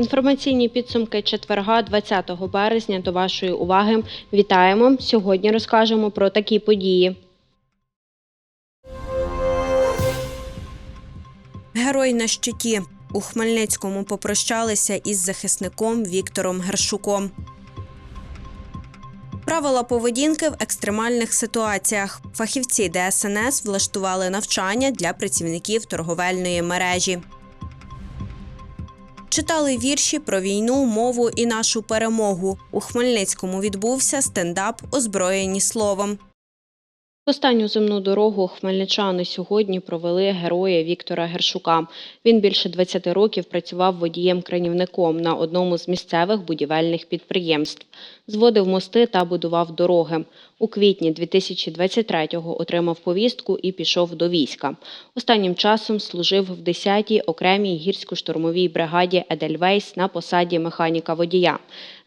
Інформаційні підсумки четверга, 20 березня. До вашої уваги вітаємо. Сьогодні розкажемо про такі події. Герой на щиті. У Хмельницькому попрощалися із захисником Віктором Гершуком. Правила поведінки в екстремальних ситуаціях. Фахівці ДСНС влаштували навчання для працівників торговельної мережі. Читали вірші про війну, мову і нашу перемогу. У Хмельницькому відбувся стендап Озброєні словом. Останню земну дорогу хмельничани сьогодні провели героя Віктора Гершука. Він більше 20 років працював водієм-кранівником на одному з місцевих будівельних підприємств. Зводив мости та будував дороги. У квітні 2023-го отримав повістку і пішов до війська. Останнім часом служив в 10-й окремій гірсько-штурмовій бригаді Едельвейс на посаді механіка-водія.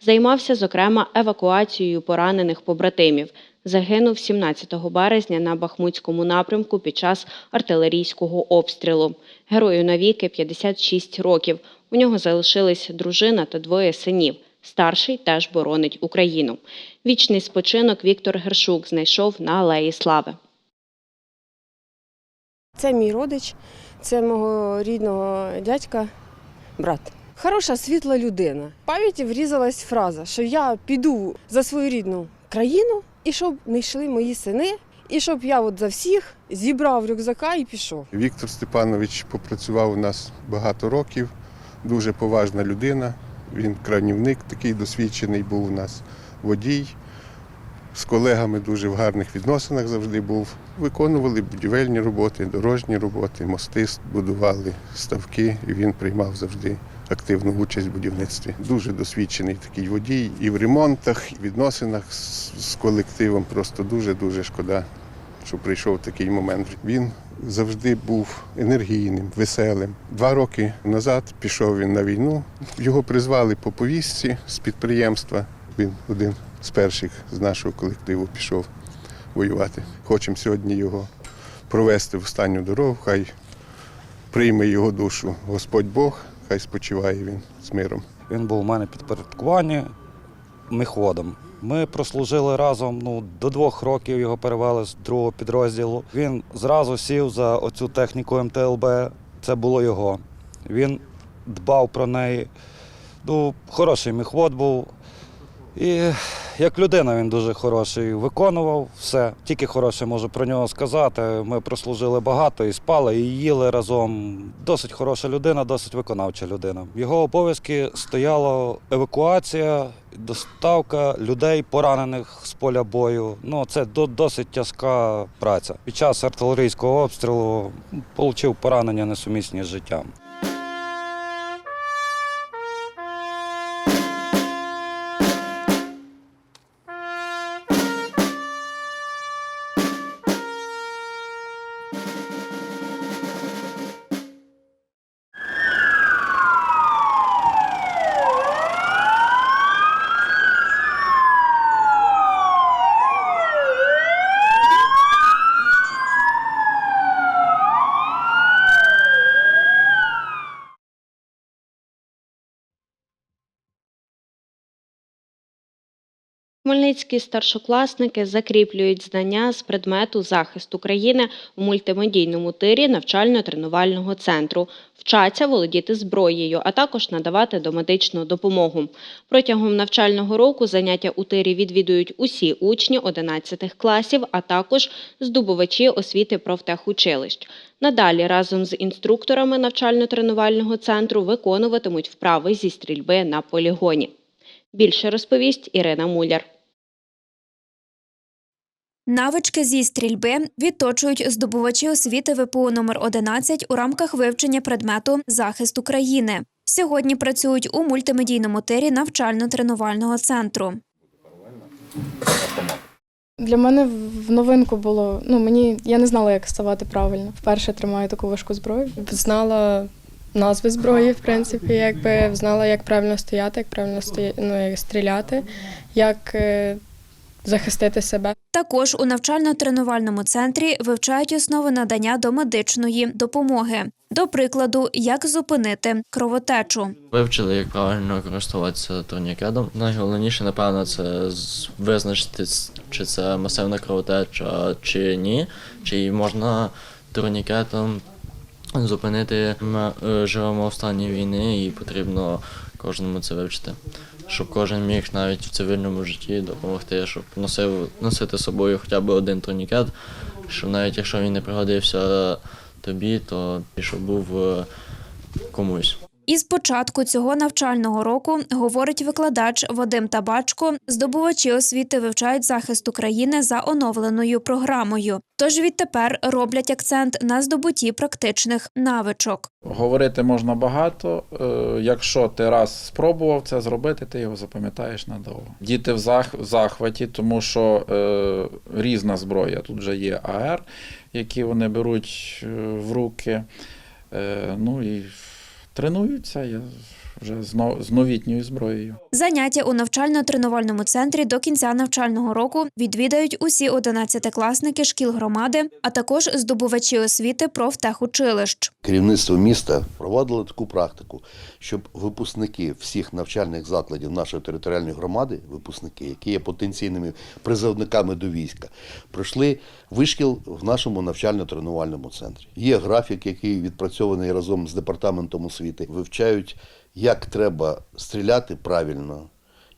Займався, зокрема, евакуацією поранених побратимів. Загинув 17 березня на Бахмутському напрямку під час артилерійського обстрілу. Герою навіки 56 років. У нього залишились дружина та двоє синів. Старший теж боронить Україну. Вічний спочинок Віктор Гершук знайшов на Алеї Слави. Це мій родич, це мого рідного дядька, брат. Хороша світла людина. В пам'яті врізалась фраза, що я піду за свою рідну країну, і щоб не йшли мої сини, і щоб я от за всіх зібрав рюкзака і пішов. Віктор Степанович попрацював у нас багато років, дуже поважна людина. Він кранівник такий досвідчений був у нас водій. З колегами дуже в гарних відносинах завжди був. Виконували будівельні роботи, дорожні роботи, мости будували, ставки, і він приймав завжди активну участь в будівництві. Дуже досвідчений такий водій і в ремонтах, і в відносинах з, колективом. Просто дуже-дуже шкода, що прийшов такий момент. Він завжди був енергійним, веселим. Два роки назад пішов він на війну. Його призвали по повістці з підприємства. Він один з перших з нашого колективу пішов воювати. Хочемо сьогодні його провести в останню дорогу. Хай прийме його душу Господь Бог, хай спочиває він з миром. Він був у мене підпорядкуванні міхводом. Ми прослужили разом ну, до двох років його перевели з другого підрозділу. Він зразу сів за оцю техніку МТЛБ. Це було його. Він дбав про неї. Ну, хороший міхвод був. І як людина він дуже хороший. Виконував все. Тільки хороше можу про нього сказати. Ми прослужили багато і спали, і їли разом. Досить хороша людина, досить виконавча людина. Його обов'язки стояла евакуація, доставка людей, поранених з поля бою. Ну, це досить тяжка праця. Під час артилерійського обстрілу отримав поранення несумісні з життям. Хмельницькі старшокласники закріплюють знання з предмету захист України у мультимедійному тирі навчально-тренувального центру, вчаться володіти зброєю, а також надавати домедичну допомогу. Протягом навчального року заняття у тирі відвідують усі учні 11 класів, а також здобувачі освіти профтехучилищ. Надалі разом з інструкторами навчально-тренувального центру виконуватимуть вправи зі стрільби на полігоні. Більше розповість Ірина Муляр. Навички зі стрільби відточують здобувачі освіти ВПУ номер 11 у рамках вивчення предмету захист України. Сьогодні працюють у мультимедійному тирі навчально-тренувального центру. Для мене в новинку було. Ну мені я не знала, як ставати правильно. Вперше тримаю таку важку зброю. Знала назви зброї, в принципі, якби знала, як правильно стояти, як правильно стоя... ну, як стріляти, як е, захистити себе. Також у навчально-тренувальному центрі вивчають основи надання домедичної допомоги. До прикладу, як зупинити кровотечу. Вивчили, як правильно користуватися турнікетом. Найголовніше, напевно, це визначити, чи це масивна кровотеча, чи ні, чи її можна турнікетом зупинити Ми е, живемо в стані війни і потрібно кожному це вивчити. Щоб кожен міг навіть в цивільному житті допомогти, щоб носив носити з собою хоча б один турнікет, щоб навіть якщо він не пригодився тобі, то щоб був е, комусь. Із початку цього навчального року, говорить викладач Вадим Табачко, здобувачі освіти вивчають захист України за оновленою програмою. Тож відтепер роблять акцент на здобутті практичних навичок. Говорити можна багато. е, Якщо ти раз спробував це зробити, ти його запам'ятаєш надовго. Діти в захваті, тому що е, різна зброя. Тут вже є АР, які вони беруть е, в руки. Ну і тренуються я вже з, з новітньою зброєю. Заняття у навчально-тренувальному центрі до кінця навчального року відвідають усі одинадцятикласники шкіл громади, а також здобувачі освіти профтехучилищ. Керівництво міста проводило таку практику, щоб випускники всіх навчальних закладів нашої територіальної громади, випускники, які є потенційними призовниками до війська, пройшли вишкіл в нашому навчально-тренувальному центрі. Є графік, який відпрацьований разом з департаментом освіти. Вивчають, як треба стріляти правильно,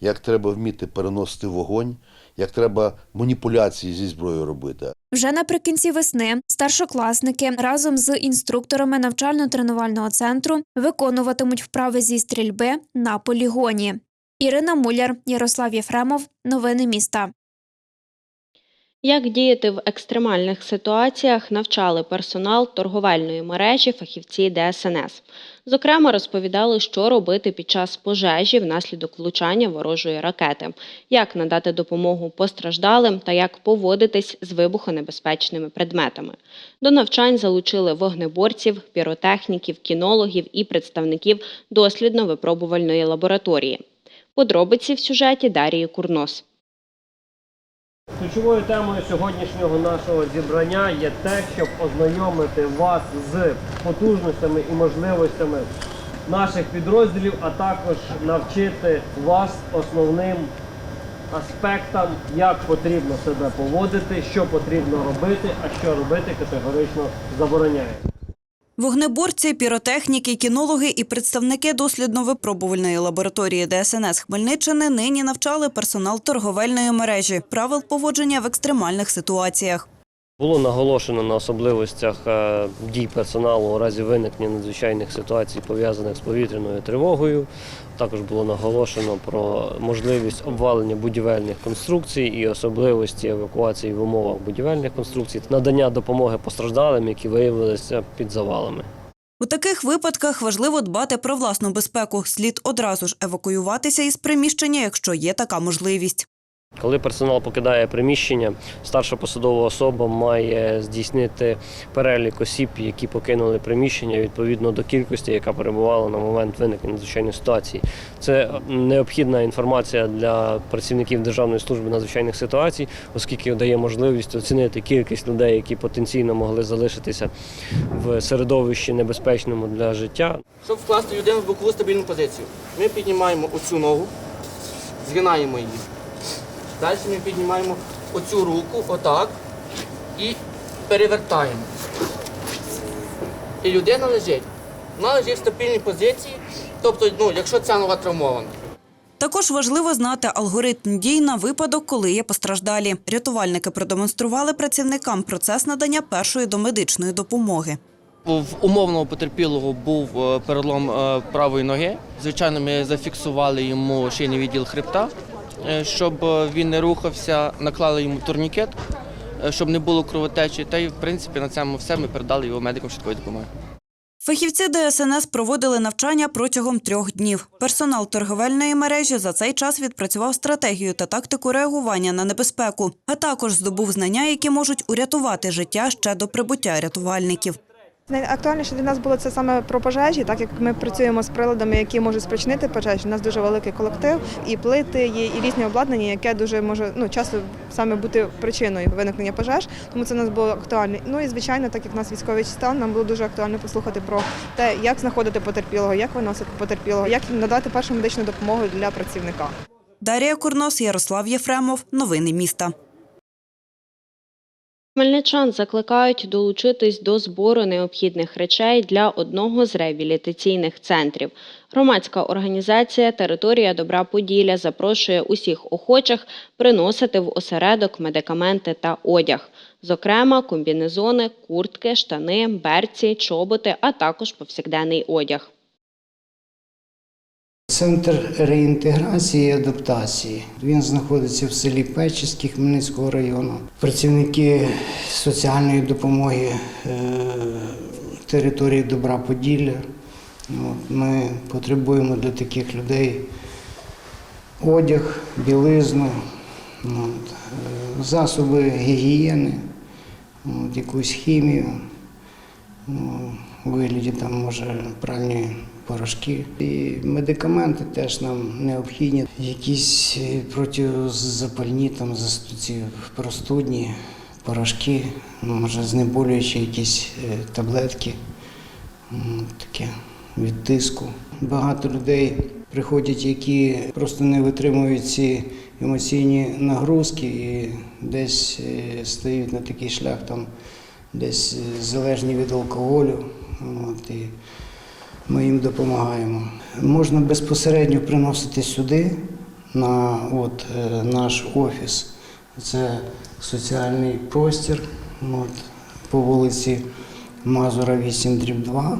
як треба вміти переносити вогонь, як треба маніпуляції зі зброєю робити. Вже наприкінці весни старшокласники разом з інструкторами навчально-тренувального центру виконуватимуть вправи зі стрільби на полігоні. Ірина Муляр, Ярослав Єфремов. Новини міста. Як діяти в екстремальних ситуаціях, навчали персонал торговельної мережі фахівці ДСНС. Зокрема, розповідали, що робити під час пожежі внаслідок влучання ворожої ракети, як надати допомогу постраждалим та як поводитись з вибухонебезпечними предметами. До навчань залучили вогнеборців, піротехніків, кінологів і представників дослідно-випробувальної лабораторії. Подробиці в сюжеті Дарії Курнос. Ключовою темою сьогоднішнього нашого зібрання є те, щоб ознайомити вас з потужностями і можливостями наших підрозділів, а також навчити вас основним аспектам, як потрібно себе поводити, що потрібно робити, а що робити категорично забороняє. Вогнеборці, піротехніки, кінологи і представники дослідно-випробувальної лабораторії ДСНС Хмельниччини нині навчали персонал торговельної мережі правил поводження в екстремальних ситуаціях. Було наголошено на особливостях е, дій персоналу у разі виникнення надзвичайних ситуацій, пов'язаних з повітряною тривогою. Також було наголошено про можливість обвалення будівельних конструкцій і особливості евакуації в умовах будівельних конструкцій, надання допомоги постраждалим, які виявилися під завалами. У таких випадках важливо дбати про власну безпеку. Слід одразу ж евакуюватися із приміщення, якщо є така можливість. Коли персонал покидає приміщення, старша посадова особа має здійснити перелік осіб, які покинули приміщення відповідно до кількості, яка перебувала на момент виникнення надзвичайної ситуації. Це необхідна інформація для працівників Державної служби надзвичайних ситуацій, оскільки дає можливість оцінити кількість людей, які потенційно могли залишитися в середовищі небезпечному для життя. Щоб вкласти людину в бокову стабільну позицію, ми піднімаємо оцю ногу, згинаємо її. Далі ми піднімаємо оцю руку, отак, і перевертаємо. І людина лежить. Вона лежить в стабільній позиції, тобто, ну, якщо ця нога травмована. Також важливо знати алгоритм дій на випадок, коли є постраждалі. Рятувальники продемонстрували працівникам процес надання першої домедичної допомоги. В умовного потерпілого був е, перелом е, правої ноги. Звичайно, ми зафіксували йому шийний відділ хребта, щоб е, він не рухався, наклали йому турнікет, е, щоб не було кровотечі. Та й в принципі на цьому все ми передали його медикам швидкої допомоги. Фахівці ДСНС проводили навчання протягом трьох днів. Персонал торговельної мережі за цей час відпрацював стратегію та тактику реагування на небезпеку, а також здобув знання, які можуть урятувати життя ще до прибуття рятувальників. Найактуальніше для нас було це саме про пожежі, так як ми працюємо з приладами, які можуть спричинити пожежі. У нас дуже великий колектив, і плити є, і різне обладнання, яке дуже може ну часто саме бути причиною виникнення пожеж. Тому це у нас було актуально. Ну і звичайно, так як в нас військовий стан, нам було дуже актуально послухати про те, як знаходити потерпілого, як виносити потерпілого, як надати першу медичну допомогу для працівника. Дар'я Курнос, Ярослав Єфремов. Новини міста. Хмельничан закликають долучитись до збору необхідних речей для одного з реабілітаційних центрів. Громадська організація Територія Добра Поділля запрошує усіх охочих приносити в осередок медикаменти та одяг, зокрема комбінезони, куртки, штани, берці, чоботи, а також повсякденний одяг. Центр реінтеграції і адаптації. Він знаходиться в селі Печиське Хмельницького району. Працівники соціальної допомоги е, території Добра Поділля. Ми потребуємо для таких людей одяг, білизну, е, засоби гігієни, якусь хімію. Ну, у вигляді там може пральні порошки. І медикаменти теж нам необхідні. Якісь е, протизапальні, там ці простудні порошки, ну, може знеболюючі якісь е, таблетки, таке від тиску. Багато людей приходять, які просто не витримують ці емоційні нагрузки і десь е, стають на такий шлях там десь залежні від алкоголю. От, і ми їм допомагаємо. Можна безпосередньо приносити сюди, на от, е, наш офіс. Це соціальний простір от, по вулиці Мазура 8 2.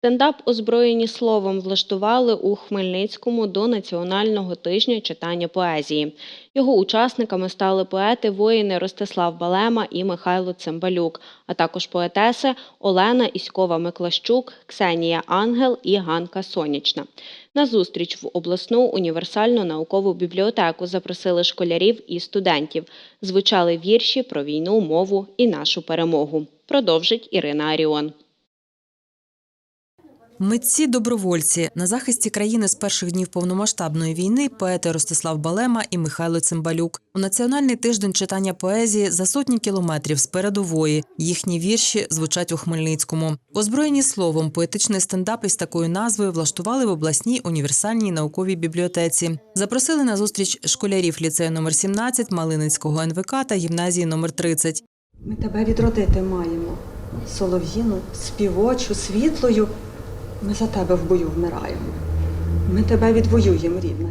Стендап озброєні словом влаштували у Хмельницькому до Національного тижня читання поезії. Його учасниками стали поети воїни Ростислав Балема і Михайло Цимбалюк, а також поетеси Олена Іськова Миклащук, Ксенія Ангел і Ганка Сонячна. На зустріч в обласну універсальну наукову бібліотеку запросили школярів і студентів. Звучали вірші про війну, мову і нашу перемогу. Продовжить Ірина Аріон. Митці добровольці на захисті країни з перших днів повномасштабної війни поети Ростислав Балема і Михайло Цимбалюк. У національний тиждень читання поезії за сотні кілометрів з передової. Їхні вірші звучать у Хмельницькому. Озброєні словом, поетичний стендап із такою назвою влаштували в обласній універсальній науковій бібліотеці. Запросили на зустріч школярів ліцею номер 17 Малиницького НВК та гімназії номер 30. Ми тебе відродити маємо. Солов'їну, співочу, світлою. Ми за тебе в бою вмираємо. Ми тебе відвоюємо, рідна.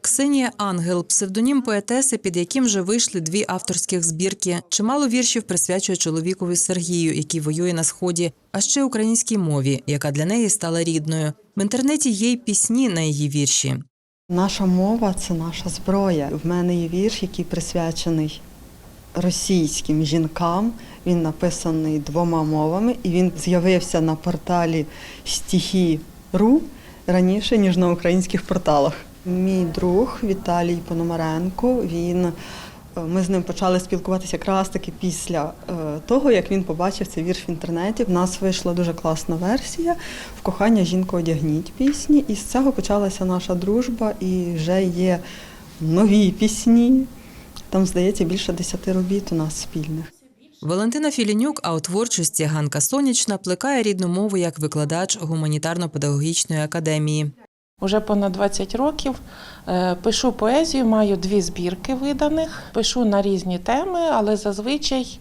Ксенія Ангел, псевдонім поетеси, під яким вже вийшли дві авторських збірки. Чимало віршів присвячує чоловікові Сергію, який воює на сході, а ще українській мові, яка для неї стала рідною. В інтернеті є й пісні на її вірші. Наша мова це наша зброя. В мене є вірш, який присвячений російським жінкам. Він написаний двома мовами, і він з'явився на порталі стихі.ру раніше, ніж на українських порталах. Мій друг Віталій Пономаренко, він е, ми з ним почали спілкуватися якраз таки після е, того, як він побачив цей вірш в інтернеті. В нас вийшла дуже класна версія в кохання жінку одягніть пісні. І з цього почалася наша дружба, і вже є нові пісні. Там, здається, більше десяти робіт у нас спільних. Валентина Філінюк, а у творчості Ганка Сонячна плекає рідну мову як викладач гуманітарно-педагогічної академії. Уже понад 20 років е, пишу поезію, маю дві збірки виданих, пишу на різні теми, але зазвичай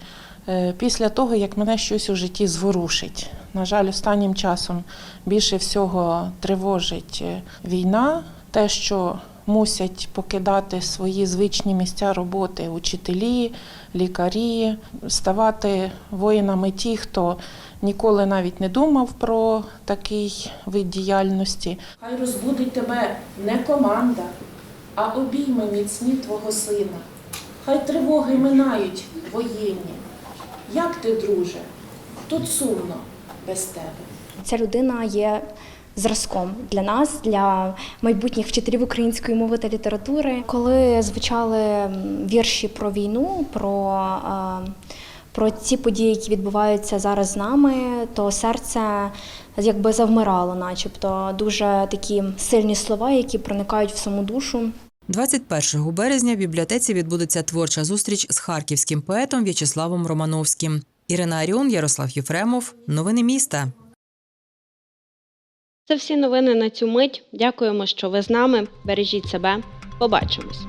е, після того, як мене щось у житті зворушить. На жаль, останнім часом більше всього тривожить е, війна, те, що мусять покидати свої звичні місця роботи учителі, лікарі, ставати воїнами ті, хто ніколи навіть не думав про такий вид діяльності. Хай розбудить тебе не команда, а обійми міцні твого сина. Хай тривоги минають воєнні. Як ти, друже? Тут сумно без тебе. Ця людина є зразком для нас, для майбутніх вчителів української мови та літератури. Коли звучали вірші про війну, про, е, про ці події, які відбуваються зараз з нами, то серце якби завмирало, начебто дуже такі сильні слова, які проникають в саму душу. 21 березня в бібліотеці відбудеться творча зустріч з харківським поетом В'ячеславом Романовським. Ірина Аріон, Ярослав Єфремов. Новини міста. Це всі новини на цю мить. Дякуємо, що ви з нами. Бережіть себе. Побачимось.